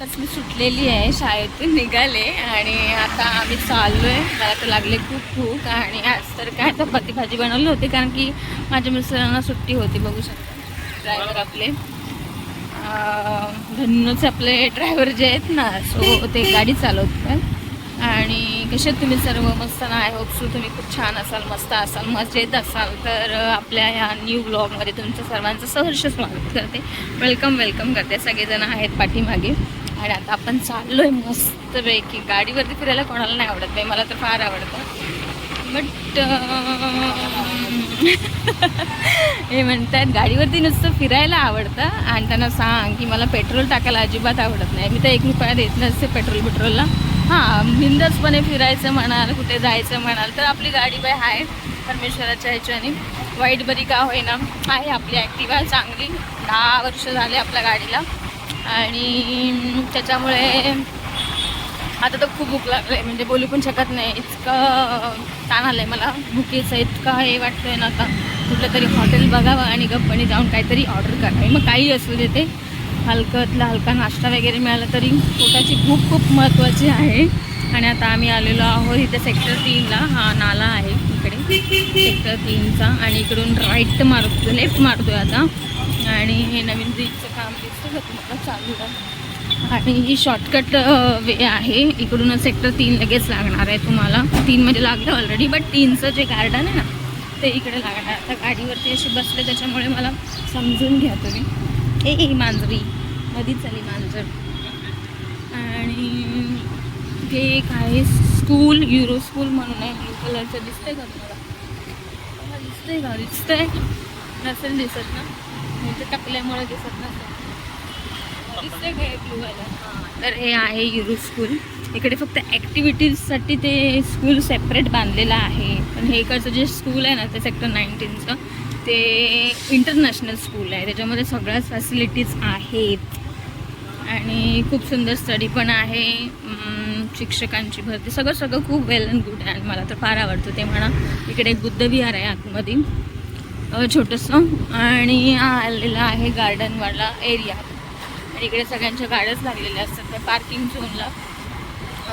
आताच मी सुटलेली आहे शाळेतून निघाले आणि आता आम्ही चाललो आहे मला तर लागले खूप भूक आणि आज तर काय चपाती भाजी बनवली होती कारण की माझ्या मिस्टरांना सुट्टी होती बघू शकता. ड्रायव्हर आपले. अं, आपले ड्रायव्हर जे आहेत ना सो ते गाडी चालवतात आणि कसे तुम्ही सर्व? मस्त ना? आय होप सो तुम्ही खूप छान असाल मस्त असाल मजेत असाल. तर आपल्या ह्या न्यू ब्लॉगमध्ये तुमचं सर्वांचं सहर्ष स्वागत करते. वेलकम वेलकम करते. सगळेजण आहेत पाठीमागे. आणि आता आपण चाललो आहे मस्तपैकी. गाडीवरती फिरायला कोणाला नाही आवडत नाही मला तर फार आवडतं. बट हे म्हणतात गाडीवरती नुसतं फिरायला आवडतं. आणि त्यांना सांग की मला पेट्रोल टाकायला अजिबात आवडत नाही. मी तर एक रुपया देत नसते पेट्रोल पेट्रोलला हां बिंदसपणे फिरायचं म्हणाल कुठे जायचं म्हणाल तर आपली गाडी बाय आहे परमेश्वराच्या ह्याच्याने. वाईट बरी का होईना. आहे आपली ॲक्टिवा चांगली. दहा वर्ष झाले आपल्या गाडीला. आणि त्याच्यामुळे आता तर खूप भूक लागले म्हणजे बोलू पण शकत नाही. इतकं ताण आलं आहे मला. भुकेचं इतकं हे वाटतंय ना आता. कुठलं तरी हॉटेल बघावं आणि गप्पणी जाऊन काहीतरी ऑर्डर करावी. मग काही असू दे ते. हलकतला हलका नाश्ता वगैरे मिळाला तरी पोटाची भूक खूप महत्त्वाची आहे. आणि आता आम्ही आलेलो आहोत इथे सेक्टर तीनला. हा नाला आहे इकडे. सेक्टर तीनचा. आणि इकडून राईट मारतो लेफ्ट मारतोय आता. आणि हे नवीन ब्रिजचं चालू आहे आणि ही शॉर्टकट वे आहे. इकडूनच सेक्टर तीन लगेच लागणार आहे तुम्हाला. तीन म्हणजे लागलं ऑलरेडी बट तीनचं जे गार्डन आहे ना ते इकडे लागणार आता गाडीवरती अशी बसले त्याच्यामुळे मला समजून घ्या तुम्ही. ए मांजरी. मधीच आली मांजर. आणि हे एक आहे स्कूल युरो स्कूल म्हणून आहे. ब्लू कलरचं दिसतंय का तुम्हाला? दिसतंय का? दिसतंय. नसेल दिसत ना? म्हणजे टपल्यामुळे टाकल्यामुळे दिसत नसेल. तर हे आहे युरू स्कूल. इकडे फक्त ॲक्टिव्हिटीजसाठी ते स्कूल सेपरेट बांधलेलं आहे. पण हे इकडचं जे स्कूल आहे ना ते सेक्टर नाईन्टीनचं ते इंटरनॅशनल स्कूल आहे. त्याच्यामध्ये सगळ्याच फॅसिलिटीज आहेत. आणि खूप सुंदर स्टडी पण आहे. शिक्षकांची भरती. सगळं सगळं खूप वेल अँड गुड आहे. आणि मला तर फार आवडतं. ते म्हणा इकडे एक बुद्धविहार आहे आतमध्ये. छोटंसं. आणि आलेलं आहे गार्डनवाला एरिया आणि इकडे सगळ्यांच्या गाड्याच लागलेल्या असतात त्या पार्किंग झोनला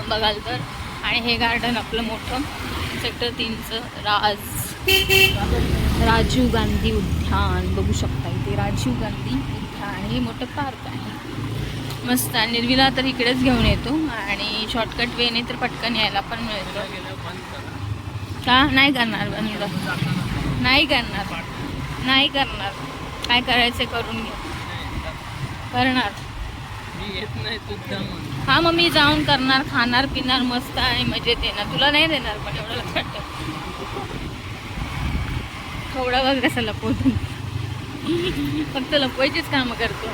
बघाल तर. आणि हे गार्डन आपलं मोठं. सेक्टर तीनचं राज. राजीव गांधी उद्यान. बघू शकता इथे राजीव गांधी उद्यान. हे मोठं पार्क आहे. मस्त. आणि निर्विला तर इकडेच घेऊन येतो. आणि शॉर्टकट वेने तर पटकन यायला पण मिळतो. का? नाही करणार. बंद. नाही करणार. नाही करणार. काय करायचं करून घ्या. करणार? मी येत नाही हा मग मी जाऊन करणार खाणार पिणार मस्त आणि मजेत येणार. तुला नाही देणार पण एवढं लक्षात ठेव. थोडा बघ कसं लपवतो. फक्त लपवायचीच कामं करतो.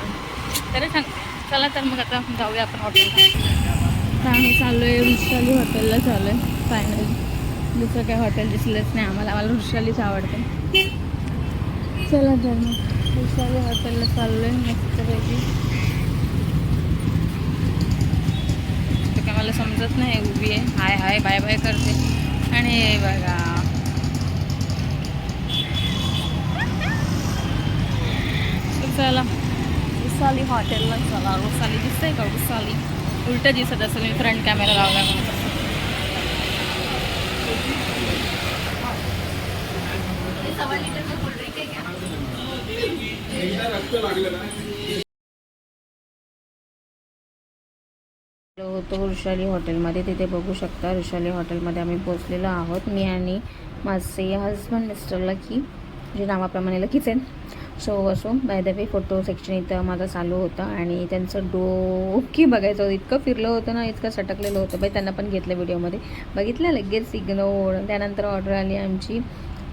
खरं सांगते चला तर मग आता जाऊया आपण हॉटेलला आम्ही चाललो आहे वृषाली हॉटेलला चाललो आहे फायनली दुसरं काही हॉटेल दिसलंच नाही आम्हाला. आम्हाला वृषालीच आवडते. चला तर मग. वृषाली हॉटेलला चाललो आहे मस्तपैकी. तर काय मला समजत नाही उभी आहे. हाय हाय बाय बाय करते. आणि बघा. तर चला. रुसाली हॉटेलला चला. रुसाली दिसतंय का रुसाली? उलट दिसत असेल मी फ्रंट कॅमेरा लावला म्हणून. सव्वा लिटरचं कोल्ड्रिंक आहे का? गेलो होतो ऋषाली हॉटेलमध्ये तिथे बघू शकता. ऋषाली हॉटेलमध्ये आम्ही पोचलेलो आहोत. मी आणि माझे हजबंड मिस्टर लकी जे नावाप्रमाणे लकीच आहेत. सो असो by the way photo section इथं माझं चालू होता आणि त्यांचं डोकी बघायचं होतं. इतकं फिरलं होतं ना इतकं सटकलेलं होतं. बाई त्यांना पण घेतलं व्हिडिओमध्ये बघितलं लगेच इग्नोर त्यानंतर ऑर्डर आली आमची.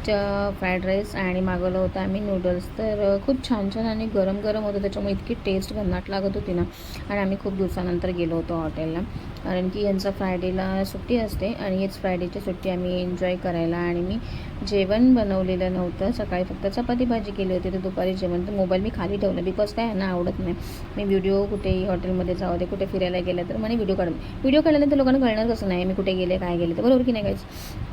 च फ्राईड राईस आणि मागवलं होतं आम्ही नूडल्स तर खूप छान छान आणि गरम गरम होतं. त्याच्यामुळे इतकी टेस्ट भन्नाट लागत होती ना. आणि आम्ही खूप दिवसानंतर गेलो होतो हॉटेलला. कारण की यांचं फ्रायडेला सुट्टी असते आणि हेच फ्रायडेची सुट्टी आम्ही एन्जॉय करायला आणि मी जेवण बनवलेलं नव्हतं. सकाळी फक्त चपाती भाजी केली होती. तर दुपारी जेवण. तर मोबाईल मी खाली ठेवला. बिकॉज काय यांना आवडत नाही. मी व्हिडिओ कुठेही हॉटेलमध्ये जाऊ दे कुठे फिरायला गेलं तर म्हणे व्हिडिओ काढून. व्हिडिओ काढल्यानंतर लोकांना कळणार कसं नाही मी कुठे गेले काय गेले. तर बरोबर की नाही काहीच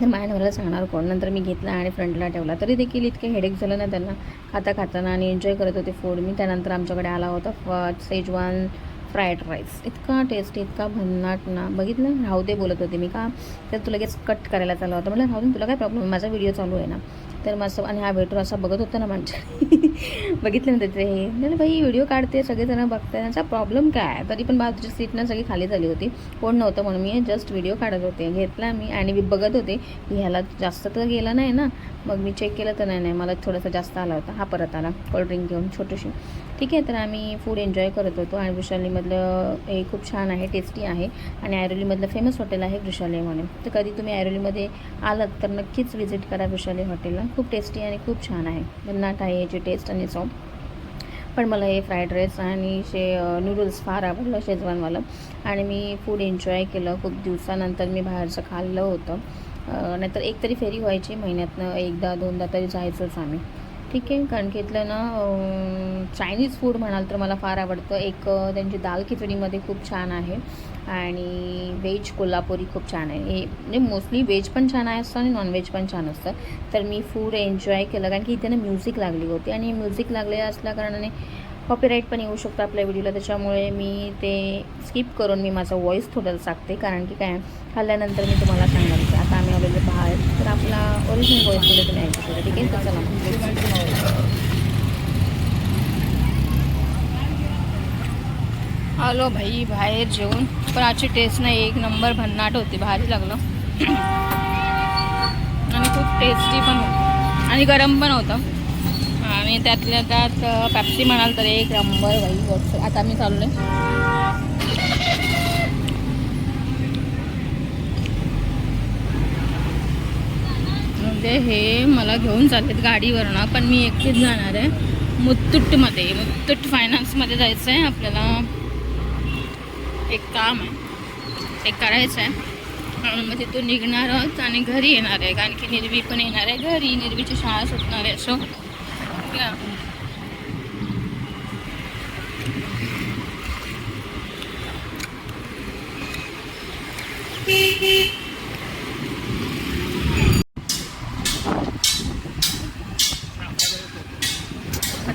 तर माझ्या नवऱ्याला सांगणार कोण? नंतर मी घेतला आणि फ्रंटला ठेवला. तरी देखील इतके हेडेक झालं ना त्यांना. खाता खाताना आणि एन्जॉय करत होते फूड मी त्यानंतर आमच्याकडे आला होता फ सेजवान फ्राईड राईस इतका टेस्टी इतका भन्नाट ना. बघितलं? राहू दे बोलत होते मी का? तर तू लगेच कट करायला चालू होता. म्हटलं राहू दे तुला काय प्रॉब्लेम माझा व्हिडिओ चालू आहे ना. तर माझं आणि हा वेटर असा बघत होता ना माझ्या बघितलं ना त्याचे हे नाही भाई व्हिडिओ काढते सगळेजण बघताय त्याचा प्रॉब्लेम काय? आहे? तरी पण बाजूची सीट ना सगळी खाली झाली होती. कोण नव्हतं म्हणून मी जस्ट व्हिडिओ काढत होते घेतला मी आणि मी बघत होते की ह्याला जास्त तर गेला नाही ना. मग मी चेक केलं तर नाही नाही मला थोडासा जास्त आला होता. हा परत आला कोल्ड्रिंक घेऊन छोटीशी. ठीक आहे तर आम्ही फूड एन्जॉय करत होतो आणि वृषालीमधलं हे खूप छान आहे टेस्टी आहे आणि ऐरोलीमधलं फेमस हॉटेल आहे वृषाली म्हणून. तर कधी तुम्ही ऐरोलीमध्ये आलात तर नक्कीच व्हिजिट करा वृषाली हॉटेलला खूप टेस्टी आणि खूप छान आहे. भन्नाट आहे याची टेस्ट आणि चव पण मला हे फ्राईड राईस आणि शे नूडल्स फार आवडलं शेजवानवालं. आणि मी फूड एन्जॉय केलं. खूप दिवसानंतर मी बाहेरचं खाल्लं होतं. नाहीतर एक तरी फेरी व्हायची महिन्यातनं. एकदा दोनदा तरी जायचंच आम्ही. ठीक आहे? कारण की इथलं ना चायनीज फूड म्हणाल तर मला फार आवडतं. एक त्यांची दाल खिचडीमध्ये खूप छान आहे. आणि व्हेज कोल्हापुरी खूप छान आहे. हे म्हणजे मोस्टली व्हेज पण छान आहे असतं आणि नॉनव्हेज पण छान असतं. तर मी फूड एन्जॉय केलं कारण की इथे ना म्युझिक लागली होती आणि म्युझिक लागलेलं असल्याकारणाने कॉपीराईट पण येऊ शकतो आपल्या व्हिडिओला त्याच्यामुळे मी ते स्किप करून मी माझा व्हॉईस थोडं सांगते कारण की काय खाल्ल्यानंतर मी तुम्हाला सांगणार की आता आम्ही आलेलो बाहेर तर आपला ओरिजिनल व्हॉइस थोडं तुम्ही ऐकू शकता. ठीक आहे? तर चला. आलो भाई बाहेर जेवून. पण आजची टेस्ट नाही एक नंबर भन्नाट होती भारी लागलं. आणि खूप टेस्टी पण होतं. आणि गरम पण होतं. आणि त्यातल्या त्यात पॅप्सी म्हणाल तर एक नंबर भाई होत आता मी चाललो आहे म्हणजे हे मला घेऊन चाललेत गाडीवरनं पण मी एकटीच जाणार आहे. मुत्तुटमध्ये मुत्तुट फायनान्समध्ये जायचं आहे आपल्याला. एक काम आहे. ते करायचं आहे आणि मग तिथून निघणार आहोत आणि घरी येणार आहे. कारण की निर्वी पण येणार आहे घरी. निर्वीची शाळा सुटणार आहे. सो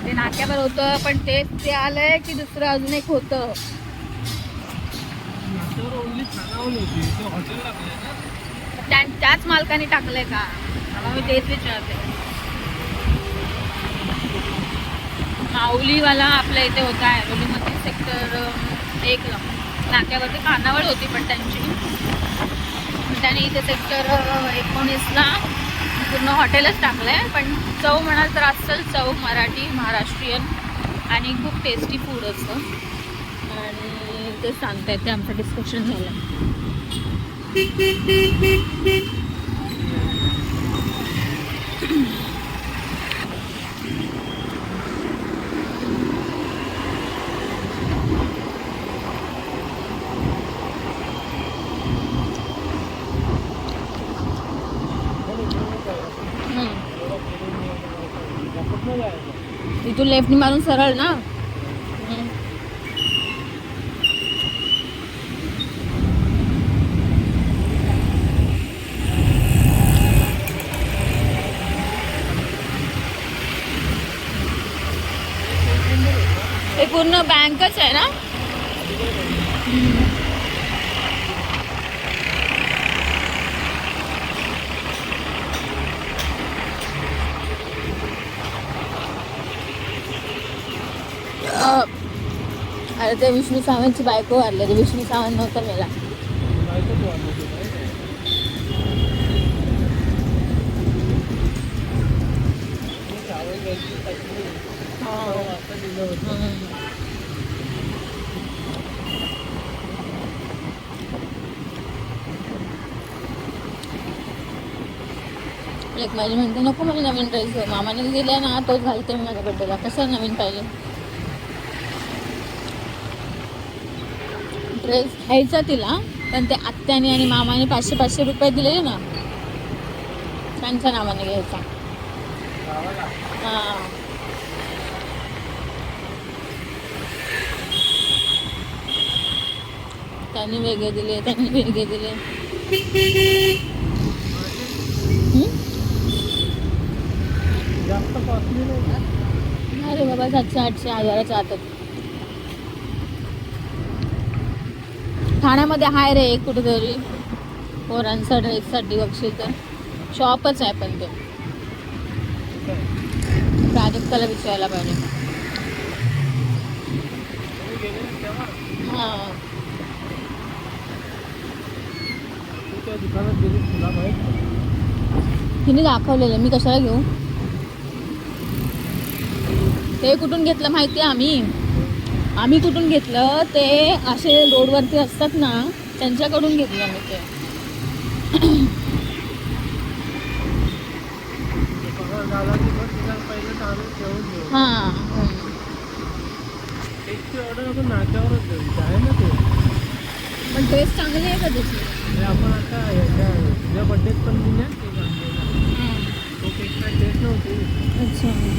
ते नाक्यावर होतं पण तेच ते आलंय की दुसरं अजून एक होतं नाश्त्यावर ओनली खानावली होती तो हॉटेल लागले ना त्या त्याच मालकाने टाकलंय का? मला मी तेच विचारते. माऊलीवाला आपल्या इथे होता ॲरोलीमध्ये सेक्टर एकला नाक्यावरती खानावळ होती पण त्यांची. त्याने इथे सेक्टर एकोणीसला पूर्ण हॉटेलच टाकलं आहे पण चव म्हणाल तर अस्सल चव मराठी महाराष्ट्रीयन आणि खूप टेस्टी फूड असतं. ते सांगतायत ते आमचं डिस्कशन झालं हम्म. दाखवत इथून मारून सरळ ना बँकच आहे ना अ, अरे ते विष्णू सावंतची बायको वाढले विष्णू सावंत नव्हतं मेला बायकोच एक माझी म्हणते नको मला नवीन ड्रेस घेऊ मामाने दिला ना तोच घालते मी माझ्या बड्डेला कसं नवीन पाहिजे ड्रेस घ्यायचा तिला पण ते आत्याने आणि मामाने पाचशे पाचशे रुपये दिलेले ना. त्यांच्या नावाने घ्यायचा. हां. त्यांनी वेगळे दिले त्यांनी वेगळे दिले. जास्त कॉस्टली नाही अरे बाबा सातशे आठशे हजाराच्या आतच. ठाण्यामध्ये आहे रे एक कुठेतरी. पोरांचा ड्रेससाठी बघशील तर. शॉपच आहे पण ते. प्राजक्ताला विचारायला पाहिजे. हां. तिने दाखवलेलं. मी कशाला घेऊ? ते कुठून घेतलं माहिती आहे आम्ही? आम्ही कुठून घेतलं? ते असे रोडवरती असतात ना त्यांच्याकडून घेतलं आम्ही ते. हां. पण टेस्ट चांगली आहे का त्याची? आपण आता बड्डेत पण तो केक काय टेस्ट नव्हती अच्छा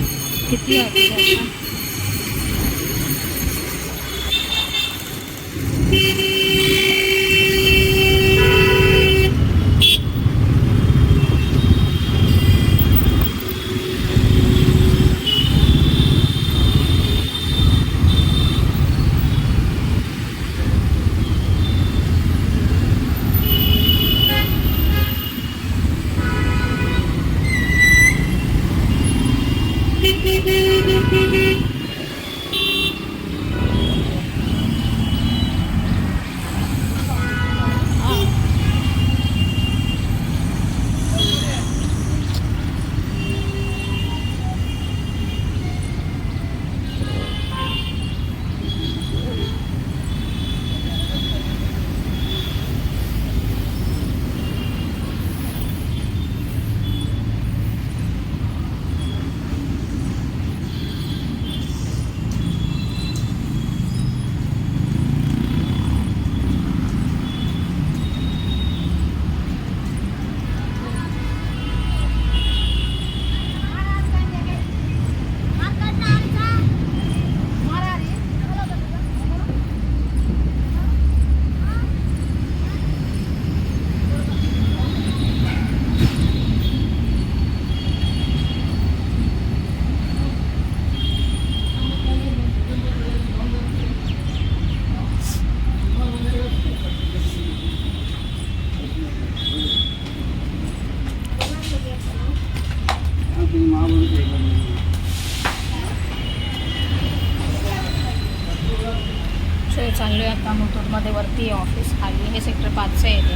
चाललो आहे आता मुतूरमध्ये वरती आहे ऑफिस खाली. हे सेक्टर पाचचं ते.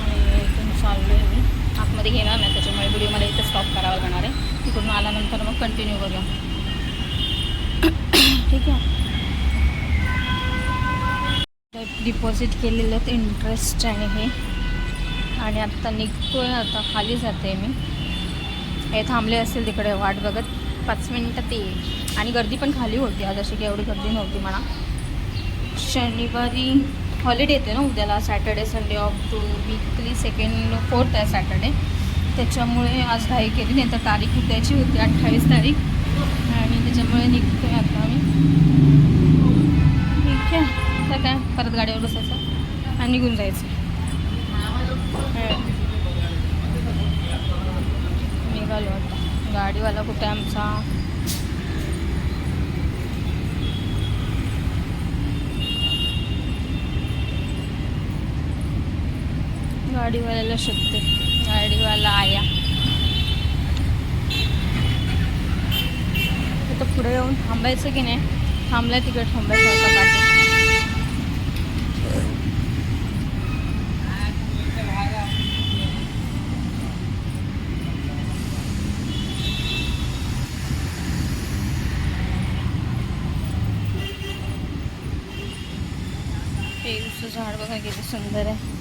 आणि इथून चाललो आहे मी. आतमध्ये घेणार नाही त्याच्यामुळे व्हिडिओमध्ये इथे स्टॉप करावा लागणार आहे. तिकडून आल्यानंतर मग कंटिन्यू करूया. ठीक आहे. डिपॉझिट केलेलं तर इंटरेस्ट आहे हे. आणि आत्ता निघतो आहे आता खाली जाते मी. हे थांबले असेल तिकडे वाट बघत. पाच मिनटात येईल आणि गर्दी पण खाली होती. आज अशी की एवढी गर्दी नव्हती म्हणा. शनिवारी हॉलिडे येते ना उद्याला Saturday Sunday off two weekly second fourth आहे सॅटर्डे त्याच्यामुळे आज घाई केली नाही तर तारीख उद्याची होती अठ्ठावीस तारीख. आणि त्याच्यामुळे निघतो आहे आता आम्ही. ठीक आहे. तर काय परत गाडीवर बसायचं? आणि निघून जायचं. निघालो आता. गाडीवाला कुठे आहे आमचा? गाडीवाल्याला शोधते. गाडीवाला आया. आता पुढे येऊन थांबायचं की नाही? थांबलाय तिकडे थांबायचं होता पाठी पेरूचं झाड बघा किती सुंदर आहे.